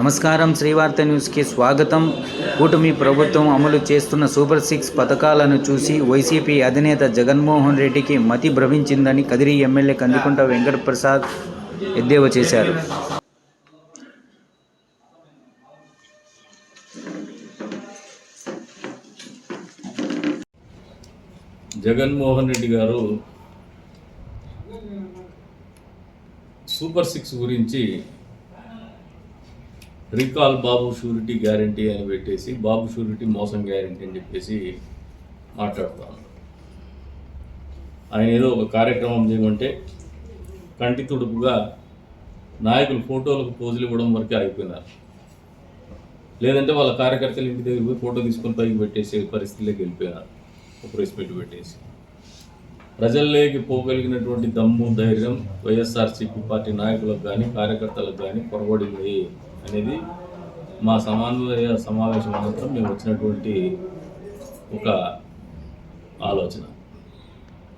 నమస్కారం శ్రీవార్త న్యూస్కి స్వాగతం. కూటమి ప్రభుత్వం అమలు చేస్తున్న సూపర్ సిక్స్ పథకాలను చూసి వైసీపీ అధినేత జగన్మోహన్ రెడ్డికి మతి భ్రమించిందని కదిరి ఎమ్మెల్యే కందికుంట వెంకటప్రసాద్ ఎద్దేవా చేశారు. జగన్మోహన్ రెడ్డి గారు సూపర్ సిక్స్ గురించి రీకాల్ బాబు షూరిటీ గ్యారంటీ అని పెట్టేసి బాబు షూరిటీ మోసం గ్యారంటీ అని చెప్పేసి మాట్లాడుతాను ఆయన ఏదో ఒక కార్యక్రమం చేయమంటే కంటి తుడుపుగా నాయకులు ఫోటోలకు పోజులు ఇవ్వడం వరకే అయిపోయినారు లేదంటే వాళ్ళ కార్యకర్తలు ఇంటి దగ్గర పోయి ఫోటో తీసుకొని పైకి పెట్టేసే పరిస్థితిలోకి వెళ్ళిపోయినారు. ఒక ప్రెస్ మీట్ పెట్టేసి. ప్రజల్లోకి పోగలిగినటువంటి దమ్ము ధైర్యం వైఎస్ఆర్సీపీ పార్టీ నాయకులకు కానీ కార్యకర్తలకు కానీ పొరబడింది అనేది మా సమన్వయ సమావేశం అనంతరం మేము వచ్చినటువంటి ఒక ఆలోచన.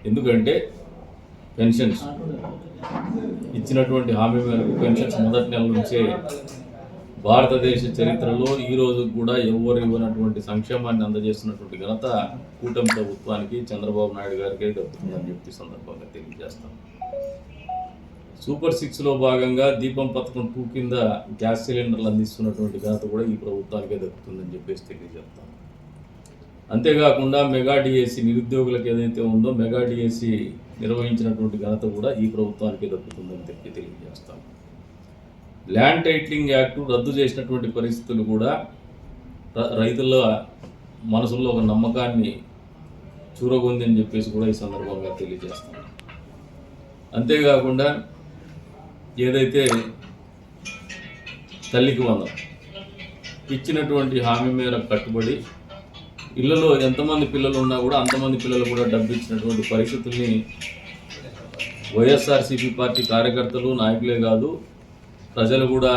ఎందుకంటే పెన్షన్స్ ఇచ్చినటువంటి హామీ మేరకు పెన్షన్స్ మొదటి నెల నుంచే భారతదేశ చరిత్రలో ఈ రోజు కూడా ఎవరు ఇవ్వనటువంటి సంక్షేమాన్ని అందజేస్తున్నటువంటి ఘనత కూటమి ప్రభుత్వానికి చంద్రబాబు నాయుడు గారికి దక్కుతుందని చెప్పి సందర్భంగా తెలియజేస్తాం. సూపర్ సిక్స్లో భాగంగా దీపం పథకం టూ కింద గ్యాస్ సిలిండర్లు అందిస్తున్నటువంటి ఘనత కూడా ఈ ప్రభుత్వానికే దక్కుతుందని చెప్పేసి తెలియజేస్తాం. అంతేకాకుండా మెగా డిఎస్సి నిరుద్యోగులకు ఏదైతే ఉందో మెగా డిఎస్సి నిర్వహించినటువంటి ఘనత కూడా ఈ ప్రభుత్వానికే దక్కుతుందని చెప్పి తెలియజేస్తాం. ల్యాండ్ టైట్లింగ్ యాక్ట్ రద్దు చేసినటువంటి పరిస్థితులు కూడా రైతుల మనసుల్లో ఒక నమ్మకాన్ని చూరగొంది అని చెప్పేసి కూడా ఈ సందర్భంగా తెలియజేస్తాను అంతేకాకుండా ఏదైతే తల్లికి వందం ఇచ్చినటువంటి హామీ మేరకు కట్టుబడి ఇళ్ళలో ఎంతమంది పిల్లలు ఉన్నా కూడా అంతమంది పిల్లలు కూడా డబ్బు ఇచ్చినటువంటి పరిస్థితుల్ని వైఎస్ఆర్సీపీ పార్టీ కార్యకర్తలు నాయకులే కాదు ప్రజలు కూడా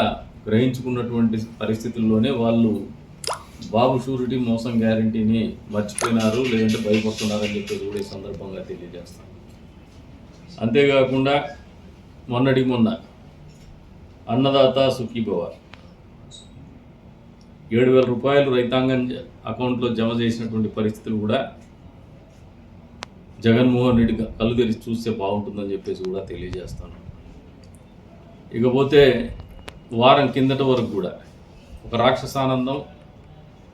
గ్రహించుకున్నటువంటి పరిస్థితుల్లోనే వాళ్ళు బాబు షూరిటీ మోసం గ్యారంటీని మర్చిపోయినారు లేదంటే భయపడుతున్నారని చెప్పేసి కూడా ఈ సందర్భంగా తెలియజేస్తాం అంతేకాకుండా మొన్నటి మొన్న అన్నదాత సుఖీభవ ఏడు వేల రూపాయలు రైతాంగం అకౌంట్లో జమ చేసినటువంటి పరిస్థితులు కూడా జగన్మోహన్ రెడ్డి కళ్ళు తెరిచి చూస్తే బాగుంటుందని చెప్పేసి కూడా తెలియజేస్తాను. ఇకపోతే వారం కిందట వరకు కూడా ఒక రాక్షసానందం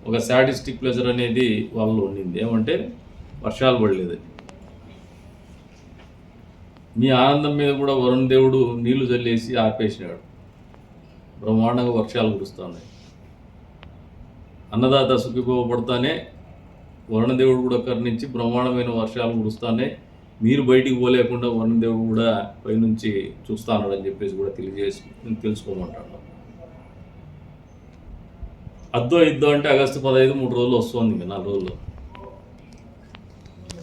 ఒక శాడిస్టిక్ ప్లెజర్ అనేది వాళ్ళలో ఉండింది. ఏమంటే వర్షాలు పడలేదని మీ ఆనందం మీద కూడా వరుణ్ దేవుడు నీళ్ళు చల్లేసి ఆపేసినాడు. బ్రహ్మాండంగా వర్షాలు కురుస్తున్నాయి. అన్నదాత సుఖిపోబడతానే వరుణదేవుడు కూడా కర్ణించి బ్రహ్మాండమైన వర్షాలు కురుస్తానే మీరు బయటికి పోలేకుండా వరుణదేవుడు కూడా పైనుంచి చూస్తా అని చెప్పేసి కూడా తెలియజేసి తెలుసుకోమంటాడు. అద్దో ఇద్దో అంటే ఆగస్టు పదహైదు మూడు రోజులు వస్తుంది ఇంకా నాలుగు రోజులు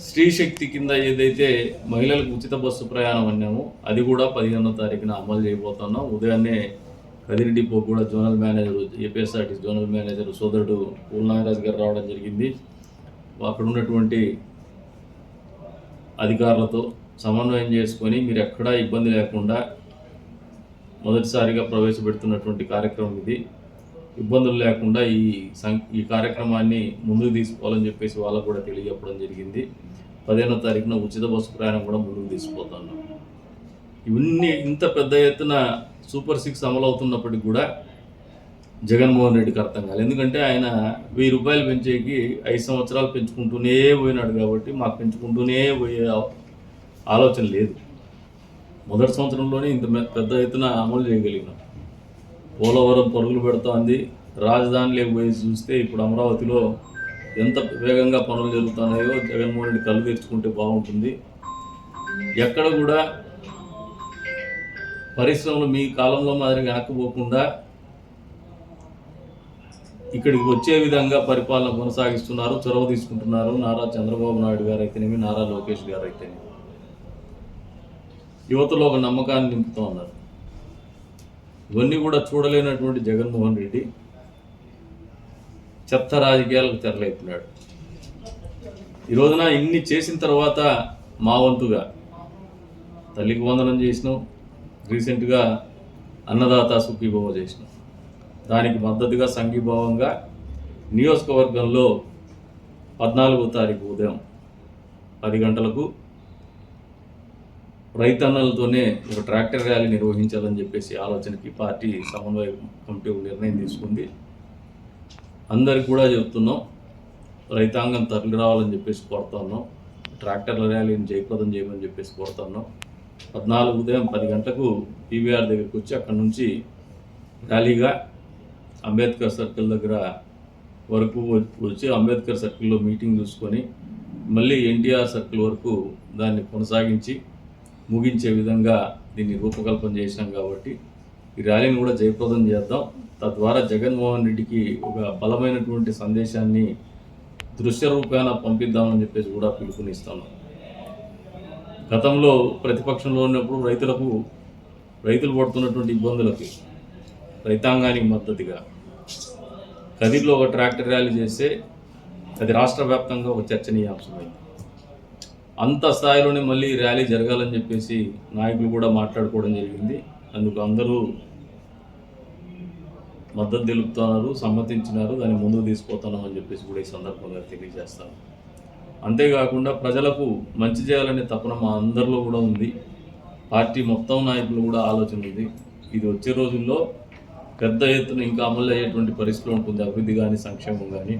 స్త్రీ శక్తి కింద ఏదైతే మహిళలకు ఉచిత బస్సు ప్రయాణం అన్నామో అది కూడా పదిహేనో తారీఖున అమలు చేయబోతున్నాం. ఉదయాన్నే కదిరి డిపో కూడా zonal manager APSRT zonal manager సోదరుడు పూల్ నాగరాజు గారు రావడం జరిగింది. అక్కడ ఉన్నటువంటి అధికారులతో సమన్వయం చేసుకొని మీరు ఎక్కడా ఇబ్బంది లేకుండా మొదటిసారిగా ప్రవేశపెడుతున్నటువంటి కార్యక్రమం ఇది. ఇబ్బందులు లేకుండా ఈ సం ఈ కార్యక్రమాన్ని ముందుకు తీసుకోవాలని చెప్పేసి వాళ్ళకు కూడా తెలియజెప్పడం జరిగింది. పదిహేనో తారీఖున ఉచిత బస్సు ప్రయాణం కూడా ముందుకు తీసుకుపోతున్నాం. ఇవన్నీ ఇంత పెద్ద ఎత్తున సూపర్ సిక్స్ అమలవుతున్నప్పటికి కూడా జగన్మోహన్ రెడ్డికి అర్థం కాలేదు. ఎందుకంటే ఆయన వెయ్యి రూపాయలు పెంచేకి ఐదు సంవత్సరాలు పెంచుకుంటూనే పోయినాడు కాబట్టి మాకు పెంచుకుంటూనే పోయే ఆలోచన లేదు. మొదటి సంవత్సరంలోనే ఇంత మె- పెద్ద ఎత్తున అమలు చేయగలిగినాం. పోలవరం పరుగులు పెడుతోంది. రాజధానిలోకి పోయి చూస్తే ఇప్పుడు అమరావతిలో ఎంత వేగంగా పనులు జరుగుతున్నాయో జగన్మోహన్ రెడ్డి కళ్ళు తెచ్చుకుంటే బాగుంటుంది. ఎక్కడ కూడా పరిశ్రమలు మీ కాలంలో మాదిరి వెనక్కిపోకుండా ఇక్కడికి వచ్చే విధంగా పరిపాలన కొనసాగిస్తున్నారు చొరవ తీసుకుంటున్నారు నారా చంద్రబాబు నాయుడు గారు అయితేనేమి నారా లోకేష్ గారు అయితేనేమి యువతలో ఒక నమ్మకాన్ని నింపుతూ ఉన్నారు. ఇవన్నీ కూడా చూడలేనటువంటి జగన్మోహన్ రెడ్డి చెత్త రాజకీయాలకు తెరలేపుతున్నాడు ఈ రోజున ఇన్ని చేసిన తర్వాత మా వంతుగా తల్లికి వందనం చేసినాం రీసెంట్గా అన్నదాత సుఖీభవ చేసినాం. దానికి మద్దతుగా సంఘీభావంగా నియోజకవర్గంలో పద్నాలుగో తారీఖు ఉదయం పది గంటలకు రైతన్నలతోనే ఒక ట్రాక్టర్ ర్యాలీ నిర్వహించాలని చెప్పేసి ఆలోచనకి పార్టీ సమన్వయ కమిటీ నిర్ణయం తీసుకుంది. అందరికి కూడా చెప్తున్నాం రైతాంగం తరలి రావాలని చెప్పేసి కోరుతున్నాం ట్రాక్టర్ల ర్యాలీని జయప్రదం చేయమని చెప్పేసి కోరుతున్నాం పద్నాలుగు ఉదయం పది గంటలకు పీవీఆర్ దగ్గరికి వచ్చి అక్కడ నుంచి ర్యాలీగా అంబేద్కర్ సర్కిల్ దగ్గర వరకు వచ్చి అంబేద్కర్ సర్కిల్లో మీటింగ్ చూసుకొని మళ్ళీ ఎన్టీఆర్ సర్కిల్ వరకు దాన్ని కొనసాగించి ముగించే విధంగా దీన్ని రూపకల్పన చేసినాం కాబట్టి ఈ ర్యాలీని కూడా జయప్రదం చేద్దాం. తద్వారా జగన్మోహన్ రెడ్డికి ఒక బలమైనటువంటి సందేశాన్ని దృశ్య రూపేణ పంపిద్దామని చెప్పేసి కూడా పిలుపునిస్తున్నాం గతంలో ప్రతిపక్షంలో ఉన్నప్పుడు రైతులకు రైతులు పడుతున్నటువంటి ఇబ్బందులకి రైతాంగానికి మద్దతుగా. కదిర్లో ఒక ట్రాక్టర్ ర్యాలీ చేస్తే అది రాష్ట్ర వ్యాప్తంగా ఒక చర్చనీయాంశమైంది. అంత స్థాయిలోనే మళ్ళీ ర్యాలీ జరగాలని చెప్పేసి నాయకులు కూడా మాట్లాడుకోవడం జరిగింది. అందుకు అందరూ మద్దతు తెలుపుతున్నారు సమ్మతించినారు దాన్ని ముందుకు తీసుకుపోతున్నాం అని చెప్పేసి కూడా ఈ సందర్భంగా తెలియజేస్తాను. అంతేకాకుండా ప్రజలకు మంచి చేయాలనే తపన మా అందరిలో కూడా ఉంది. పార్టీ మొత్తం నాయకులు కూడా ఆలోచన ఉంది. ఇది వచ్చే రోజుల్లో పెద్ద ఎత్తున ఇంకా అమలు అయ్యేటువంటి పరిస్థితిలో ఉంటుంది. అభివృద్ధి కానీ సంక్షేమం కానీ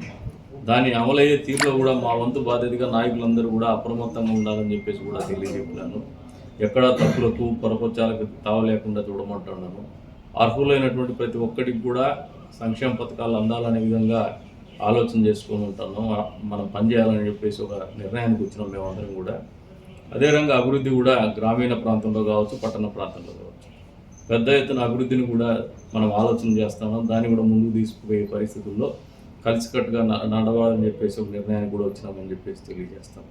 దాని అమలయ్యే తీరులో కూడా మా వంతు బాధ్యతగా నాయకులందరూ కూడా అప్రమత్తంగా ఉండాలని చెప్పేసి కూడా తెలియజెప్పినాను ఎక్కడా తప్పులకు పొరపచ్చాలకు తావ లేకుండా చూడమంటున్నాను. అర్హులైనటువంటి ప్రతి ఒక్కరికి కూడా సంక్షేమ పథకాలు అందాలనే విధంగా ఆలోచన చేసుకొని ఉంటాను. మనం పనిచేయాలని చెప్పేసి ఒక నిర్ణయానికి వచ్చినాం మేమందరం కూడా. అదే రంగా అభివృద్ధి కూడా గ్రామీణ ప్రాంతంలో కావచ్చు పట్టణ ప్రాంతంలో కావచ్చు. పెద్ద ఎత్తున అభివృద్ధిని కూడా మనం ఆలోచన చేస్తామని దాన్ని కూడా ముందుకు తీసుకుపోయే పరిస్థితుల్లో కలిసికట్టుగా నడవాలని చెప్పేసి ఒక నిర్ణయానికి కూడా వచ్చినామని చెప్పేసి తెలియజేస్తాం.